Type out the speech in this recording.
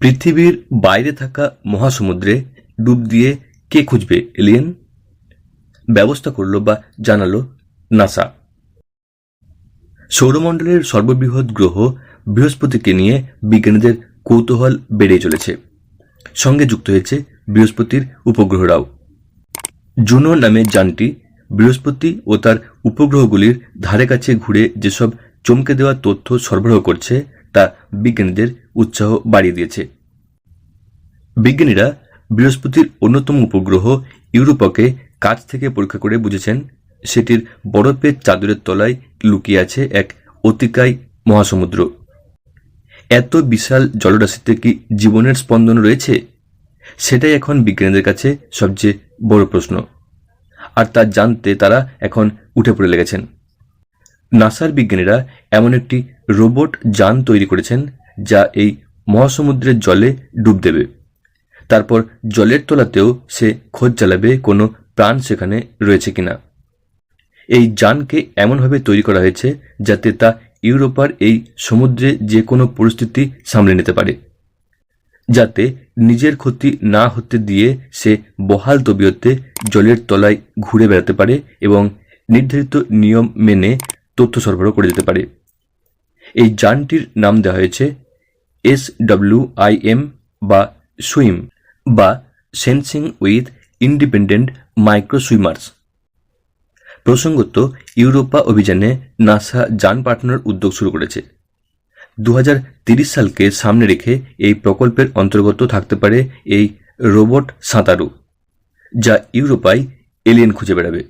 পৃথিবীর বাইরে থাকা মহাসমুদ্রে ডুব দিয়ে কে খুঁজবে এলিয়েন ব্যবস্থা করল বা জানালো নাসা। সৌরমণ্ডলের সর্ববৃহৎ গ্রহ বৃহস্পতিকে নিয়ে বিজ্ঞানীদের কৌতূহল বেড়ে চলেছে। সঙ্গে যুক্ত হয়েছে বৃহস্পতির উপগ্রহরাও। জুনো নামে যানটি বৃহস্পতি ও তার উপগ্রহগুলির ধারে কাছে ঘুরে যেসব চমকে দেওয়া তথ্য সরবরাহ করছে, তা বিজ্ঞানীদের উৎসাহ বাড়িয়ে দিয়েছে। বিজ্ঞানীরা বৃহস্পতির অন্যতম উপগ্রহ ইউরোপাকে কাছ থেকে পরীক্ষা করে বুঝেছেন, সেটির বরফের চাদরের তলায় লুকিয়ে আছে এক অতিকায় মহাসমুদ্র। এত বিশাল জলরাশিতে কি জীবনের স্পন্দন রয়েছে? সেটাই এখন বিজ্ঞানীদের কাছে সবচেয়ে বড় প্রশ্ন। আর তা জানতে তারা এখন উঠে পড়ে লেগেছেন। নাসার বিজ্ঞানীরা এমন একটি রোবট যান তৈরি করেছেন যা এই মহাসমুদ্রের জলে ডুব দেবে। তারপর জলের তলাতেও সে খোঁজ চালাবে কোনো প্রাণ সেখানে রয়েছে কিনা। এই যানকে এমনভাবে তৈরি করা হয়েছে যাতে তা ইউরোপার এই সমুদ্রে যে কোনো পরিস্থিতি সামলে নিতে পারে। যাতে নিজের ক্ষতি না হতে দিয়ে সে বহাল তবিয়তে জলের তলায় ঘুরে বেড়াতে পারে এবং নির্ধারিত নিয়ম মেনে তথ্য সরবরাহ করে যেতে পারে। এই যানটির নাম দেওয়া হয়েছে এস ডব্লিউ আই এম বা সুইম বা sensing with independent micro swimmers প্রসঙ্গত, ইউরোপা অভিযানে নাসা যান পাঠানোর উদ্যোগ শুরু করেছে। দু সালকে সামনে রেখে এই প্রকল্পের অন্তর্গত থাকতে পারে এই রোবট সাঁতারু, যা ইউরোপায় এলিয়েন খুঁজে বেড়াবে।